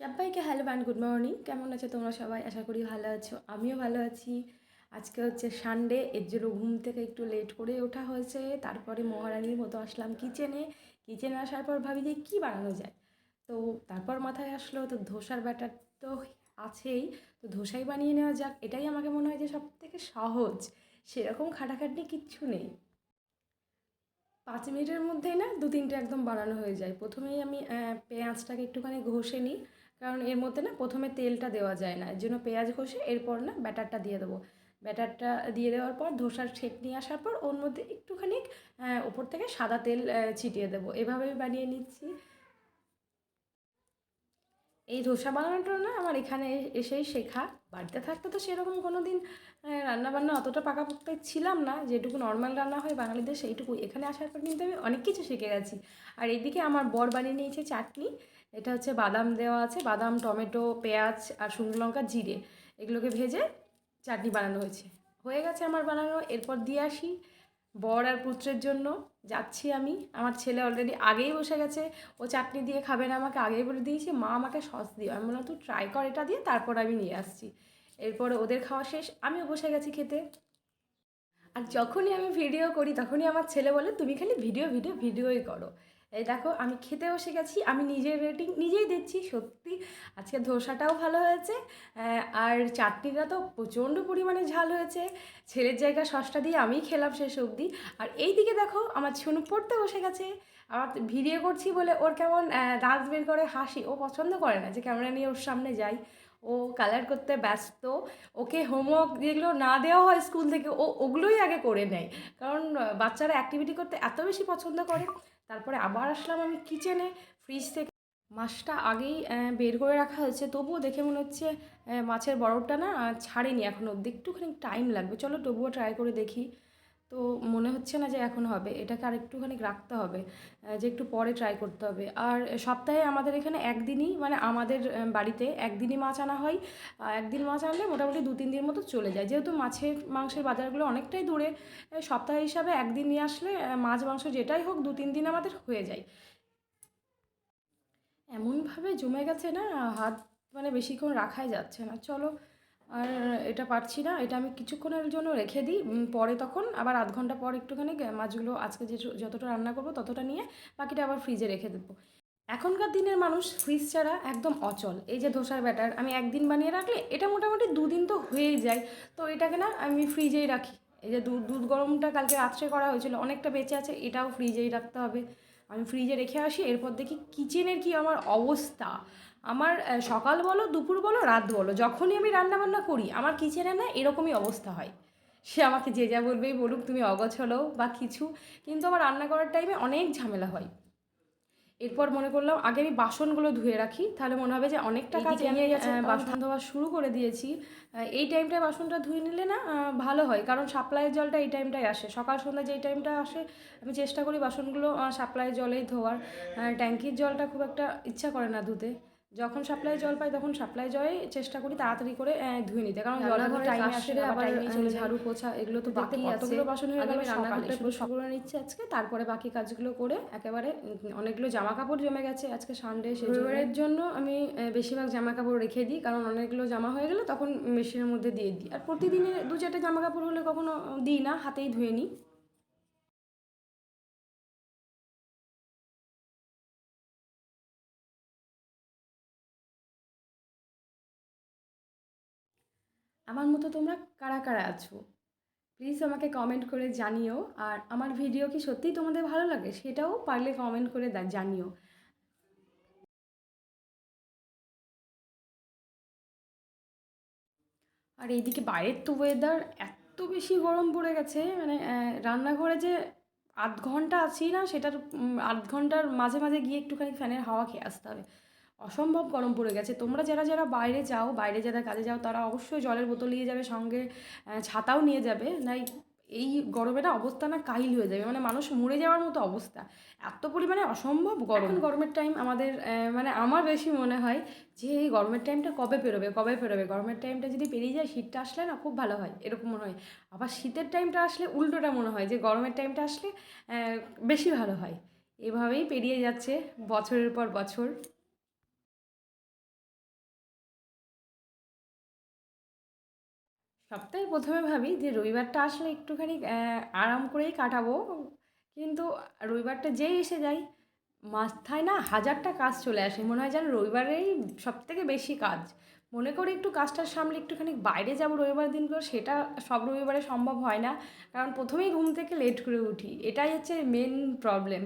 সবাইকে hello and good morning. কেমন আছো তোমরা সবাই? আশা করি ভালো আছো। আমিও ভালো আছি। আজকে হচ্ছে সানডে, এর জন্য ঘুম থেকে একটু লেট করে ওঠা হয়েছে। তারপরে মহারানীর মতো আসলাম কিচেনে। কিচেনে আসার পর ভাবি যে কী বানানো যায়? তো তারপর মাথায় আসলো তো ধোসার ব্যাটার তো আছেই। তো ধোসাই বানিয়ে নেওয়া যাক। এটাই আমাকে মনে হয় যে সব থেকে সহজ। সেরকম খাটাখাটনি কিচ্ছু নেই। পাঁচ মিনিটের মধ্যেই না দু তিনটে একদম বানানো হয়ে যায়। প্রথমেই আমি পেঁয়াজটাকে একটুখানি ঘষে নিই। কারণ এর মধ্যে না প্রথমে তেলটা দেওয়া যায় না। এর জন্য পেঁয়াজ ঘষে এরপর না ব্যাটারটা দিয়ে দেবো। ব্যাটারটা দিয়ে দেওয়ার পর ধোসার শেপ নিয়ে আসার পর ওর মধ্যে একটুখানি ওপর থেকে সাদা তেল ছিটিয়ে দেবো। এভাবেই বানিয়ে নিচ্ছি। এই ধোসা বানানোটা না আমার এখানে এসেই শেখা। বাড়িতে থাকতে তো সেরকম কোনো দিন রান্নাবান্না অতটা পাকাপোক্ত ছিলাম না। যেটুকু নর্মাল রান্না হয় বাঙালিদের সেইটুকু এখানে আসার পর কিন্তু আমি অনেক কিছু শিখে গেছি। আর এদিকে আমার বর বানিয়ে নিয়েছে চাটনি। এটা হচ্ছে বাদাম দেওয়া আছে, বাদাম, টমেটো, পেঁয়াজ আর শুকনো লঙ্কা, জিরে। এগুলোকে ভেজে চাটনি বানানো হয়েছে। হয়ে গেছে আমার বানানো, এরপর দিয়ে আসি বর আর পুত্রের জন্য। যাচ্ছি আমি, আমার ছেলে অলরেডি আগেই বসে গেছে, ও চাটনি দিয়ে খাবে না, আমাকে আগেই বলে দিয়েছে, মা, আমাকে সস দিও। আমি বললাম, তুই ট্রাই কর এটা দিয়ে, তারপর আমি নিয়ে আসছি। এরপরে ওদের খাওয়া শেষ, আমিও বসে গেছি খেতে। আর যখনই আমি ভিডিও করি, তখনই আমার ছেলে বলে, তুমি খালি ভিডিও ভিডিও ভিডিওই করো। এই দেখো, আমি খেতে বসে গেছি, আমি নিজের রেটিং নিজেই দিচ্ছি সত্যি। আজকে ধোসাটাও ভালো হয়েছে আর চাটনিটা তো প্রচণ্ড পরিমাণে ঝাল হয়েছে। ছেলের জায়গা সসটা দিয়ে আমিই খেলাম শেষ অবধি। আর এই দিকে দেখো, আমার ছুনু পড়তে বসে গেছে। আমার ভিডিও করছি বলে ওর কেমন দাঁত বের করে হাসি। ও পছন্দ করে না যে ক্যামেরা নিয়ে ওর সামনে যাই। ও কালার করতে ব্যস্ত, ওকে হোমওয়ার্ক যেগুলো না দেওয়া হয় স্কুল থেকে, ও ওগুলোই আগে করে নেয়। কারণ বাচ্চারা অ্যাক্টিভিটি করতে এত বেশি পছন্দ করে। তারপরে আবার আসলাম আমি কিচেনে ফ্রিজ থেকে। মাছটা আগেই বের করে রাখা হয়েছে। তবুও দেখে মনে হচ্ছে মাছের বরফটা না ছাড়েনি। এখন অবধি একটুখানি টাইম লাগবে। চলো তবুও ট্রাই করে দেখি। তো মনে হচ্ছে না যে এখন হবে। এটাকে আর একটুখানি রাখতে হবে যে একটু পরে ট্রাই করতে হবে। আর সপ্তাহে আমাদের এখানে একদিনই মানে আমাদের বাড়িতে একদিনই মাছ আনা হয়। একদিন মাছ আনলে মোটামুটি দু, তিন দিন মতো চলে যায়। যেহেতু মাছের, মাংসের বাজারগুলো অনেকটাই দূরে সপ্তাহ হিসাবে একদিন নিয়ে আসলে মাছ, মাংস যেটাই হোক দু, তিন দিন আমাদের হয়ে যায়। এমনভাবে জমে গেছে না, হাত মানে বেশিক্ষণ রাখাই যাচ্ছে না। চলো আর এটা পারছি না, এটা আমি কিছুক্ষণের জন্য রেখে দিই পরে তখন আবার আধ ঘণ্টা পর একটুখানি মাছগুলো আজকে যে যতটা রান্না করব ততটা নিয়ে বাকিটা আবার ফ্রিজে রেখে দেবো। এখনকার দিনের মানুষ ফ্রিজ ছাড়া একদম অচল। এই যে ধোসার ব্যাটার আমি একদিন বানিয়ে রাখলে এটা মোটামুটি দুদিন তো হয়েই যায়। তো এটাকে না আমি ফ্রিজেই রাখি। এই যে দুধ দুধ গরমটা কালকে রাত্রে করা হয়েছিল, অনেকটা বেঁচে আছে, এটাও ফ্রিজেই রাখতে হবে। আমি ফ্রিজে রেখে আসি, এরপর দেখি কিচেনের কি আমার অবস্থা। আমার সকাল বলো দুপুর বলো রাত বলো যখনই আমি রান্নাবান্না করি আমার কিচেনে না এরকমই অবস্থা হয়। সে আমাকে যে যা বলবেই বলুক তুমি অগোছলো বা কিছু কিন্তু আমার রান্না করার টাইমে অনেক ঝামেলা হয়। এরপর মনে করলাম আগে আমি বাসনগুলো ধুয়ে রাখি তাহলে মনে হবে যে অনেকটা কাজ এগিয়ে আমি, গেছে বাসন ধোয়া শুরু করে দিয়েছি। এই টাইমটায় বাসনটা ধুয়ে নিলে না ভালো হয় কারণ সাপ্লাইয়ের জলটা এই টাইমটায় আসে। সকাল সন্ধ্যা যেই টাইমটা আসে আমি চেষ্টা করি বাসনগুলো সাপ্লাইয়ের জলেই ধোয়ার। ট্যাঙ্কির জলটা খুব একটা ইচ্ছা করে না ধুতে। যখন সাপ্লাই জল পাই তখন সাপ্লাই জলে চেষ্টা করি তাড়াতাড়ি করে ধুয়ে নিতে। কারণ জল টাইমে আসে আবার চলে ঝাড়ু পোছা এগুলো তো বাকি। কতগুলো বাসন হয়ে গেল সকালে? শুধু করে নিচ্ছি আজকে তারপরে বাকি কাজগুলো করে একেবারে অনেকগুলো জামা কাপড় জমে গেছে আজকে সানডে রবিবারের জন্য আমি বেশিরভাগ জামা কাপড় রেখে দিই কারণ অনেকগুলো জামা হয়ে গেলে তখন মেশিনের মধ্যে দিয়ে দিই। আর প্রতিদিনে দু চারটে জামা কাপড় হলে কখনো দিই না হাতেই ধুয়ে নিই। আমার মতো তোমরা কারা কারা আছো? প্লিজ আমাকে কমেন্ট করে জানিও। আর আমার ভিডিও কি সত্যিই তোমাদের ভালো লাগে? সেটাও পারলে কমেন্ট করে জানিও। আর এইদিকে বাইরের তো ওয়েদার এত বেশি গরম পড়ে গেছে মানে রান্নাঘরে যে আধ ঘণ্টা আছি না, সেটার আধ ঘণ্টার মাঝে মাঝে গিয়ে একটুখানি ফ্যানের হাওয়া খেয়ে আসতে হবে। অসম্ভব গরম পড়ে গেছে। তোমরা যারা যারা বাইরে যাও, বাইরে যারা কাজে যাও, তারা অবশ্যই জলের বোতল নিয়ে যাবে, সঙ্গে ছাতাও নিয়ে যাবে। নাই এই গরমে না অবস্থা না কাহিল হয়ে যাবে। মানে মানুষ মরে যাওয়ার মতো অবস্থা। এত পরিমাণে অসম্ভব গরম। গরমের টাইম আমাদের মানে আমার বেশি মনে হয় যে এই গরমের টাইমটা কবে পেরোবে কবে পেরোবে? গরমের টাইমটা যদি পেরিয়ে যায়, শীতটা আসলে না খুব ভালো হয়, এরকম মনে হয়। আবার শীতের টাইমটা আসলে উল্টোটা মনে হয় যে গরমের টাইমটা আসলে বেশি ভালো হয়। এভাবেই পেরিয়ে যাচ্ছে বছরের পর বছর। সপ্তাহে প্রথমে ভাবি যে রবিবারটা আসলে একটুখানি আরাম করেই কাটাবো। কিন্তু রবিবারটা যেই এসে যাই, মাথায় না হাজারটা কাজ চলে আসে। মনে হয় যেন রবিবারেই সব থেকে বেশি কাজ। মনে করি একটু কাজটার সামলে একটুখানি বাইরে যাব রবিবার দিনগুলো, সেটা সব রবিবারে সম্ভব হয় না। কারণ প্রথমেই ঘুম থেকে লেট করে উঠি। এটাই হচ্ছে মেন প্রবলেম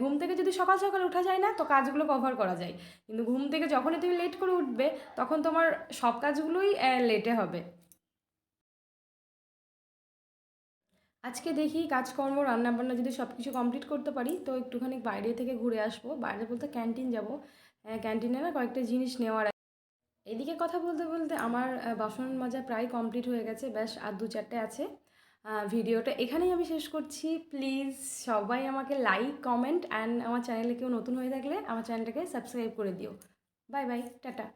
ঘুম থেকে যদি সকাল সকাল ওঠা যায় না, তো কাজগুলো কভার করা যায়। কিন্তু ঘুম থেকে যখনই তুমি লেট করে উঠবে, তখন তোমার সব কাজগুলোই লেটে হবে। আজকে দেখি কাজকর্ম, রান্নাবান্না যদি সব কিছু কমপ্লিট করতে পারি, তো একটুখানি বাইরে থেকে ঘুরে আসব। বাইরে বলতে ক্যান্টিন যাব। ক্যান্টিনে না কয়েকটা জিনিস নেওয়ার। এদিকে কথা বলতে বলতে আমার বাসন মাজা প্রায় কমপ্লিট হয়ে গেছে। ব্যাস আর দু চারটে আছে। ভিডিওটা এখানেই আমি শেষ করছি। প্লিজ সবাই আমাকে লাইক কমেন্ট অ্যান্ড আমার চ্যানেলে কেউ নতুন হয়ে থাকলে আমার চ্যানেলটাকে সাবস্ক্রাইব করে দিও। Bye bye tata.